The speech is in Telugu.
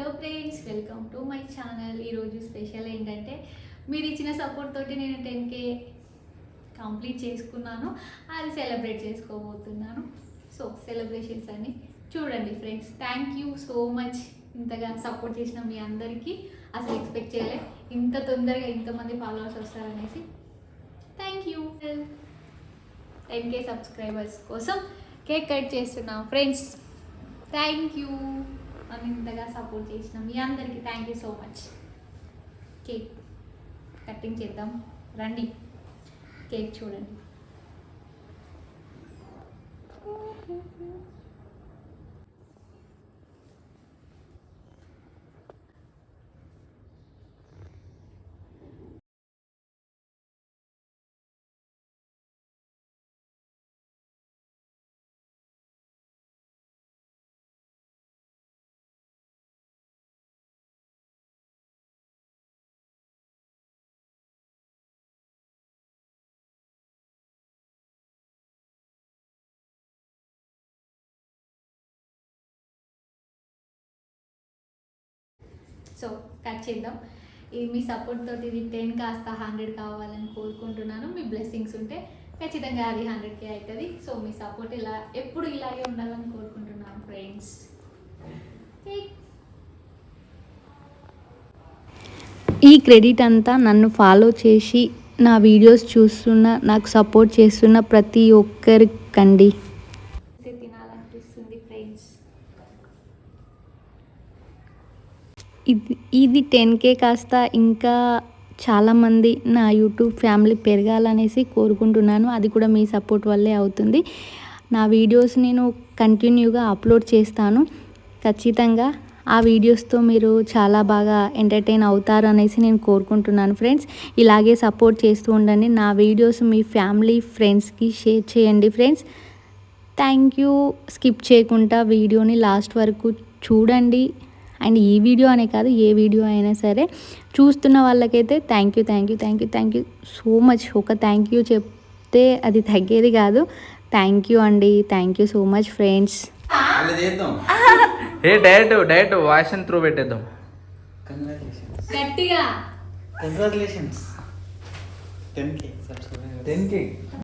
Hello friends welcome to my channel. ఈరోజు స్పెషల్ ఏంటంటే మీరు ఇచ్చిన సపోర్ట్ తోటి నేను టెన్ కే కంప్లీట్ చేసుకున్నాను. అది సెలబ్రేట్ చేసుకోబోతున్నాను. సో సెలబ్రేషన్స్ అన్ని చూడండి friends. Thank you so much ఇంతగా సపోర్ట్ చేసిన మీ అందరికీ అసలు ఎక్స్పెక్ట్ చేయలే. ఇంత తొందరగా ఇంతమంది followers వస్తారనేసి thank you ten K subscribers కోసం కేక్ కట్ చేస్తున్నాం. ఫ్రెండ్స్ థ్యాంక్ యూ నన్ను ఇంతగా సపోర్ట్ చేసిన. మీ అందరికీ thank you so much cake cutting చేద్దాం. రండి. కేక్ చూడండి. సో కట్ చేద్దాం. ఇది మీ సపోర్ట్ తోటి ఇది టెన్ కాస్త హండ్రెడ్ కావాలని కోరుకుంటున్నాను. మీ బ్లెస్సింగ్స్ ఉంటే ఖచ్చితంగా అది హండ్రెడ్కే అవుతుంది సో మీ సపోర్ట్ ఇలా ఎప్పుడు ఇలాగే ఉండాలని కోరుకుంటున్నాను ఫ్రెండ్స్ ఈ క్రెడిట్ అంతా నన్ను ఫాలో చేసి నా వీడియోస్ చూస్తున్న నాకు సపోర్ట్ చేస్తున్న ప్రతి ఒక్కరికండి తినాలనిపిస్తుంది ఫ్రెండ్స్ ఇది ఇది టెన్ కే కాస్త ఇంకా చాలామంది నా యూట్యూబ్ ఫ్యామిలీ పెరగాలనేసి కోరుకుంటున్నాను. అది కూడా మీ సపోర్ట్ వల్లే అవుతుంది. నా వీడియోస్ నేను కంటిన్యూగా అప్లోడ్ చేస్తాను. ఖచ్చితంగా ఆ వీడియోస్తో మీరు చాలా బాగా ఎంటర్టైన్ అవుతారు అనేసి నేను కోరుకుంటున్నాను ఫ్రెండ్స్. ఇలాగే సపోర్ట్ చేస్తూ ఉండండి. నా వీడియోస్ మీ ఫ్యామిలీ ఫ్రెండ్స్కి షేర్ చేయండి ఫ్రెండ్స్. Thank you. స్కిప్ చేయకుండా వీడియోని లాస్ట్ వరకు చూడండి. అండ్ ఈ వీడియో అనే కాదు ఏ వీడియో అయినా సరే చూస్తున్న వాళ్ళకైతే thank you thank you thank you thank you so much ఒక థ్యాంక్ యూ చెప్తే అది తగ్గేది కాదు. థ్యాంక్ యూ అండి. Thank you so much friends అలా చేద్దాం. ఏ డైరెక్ట్ డైరెక్ట్ వాయిస్ త్రూ పెట్టేద్దాం. గట్టిగా. కంగ్రాచులేషన్స్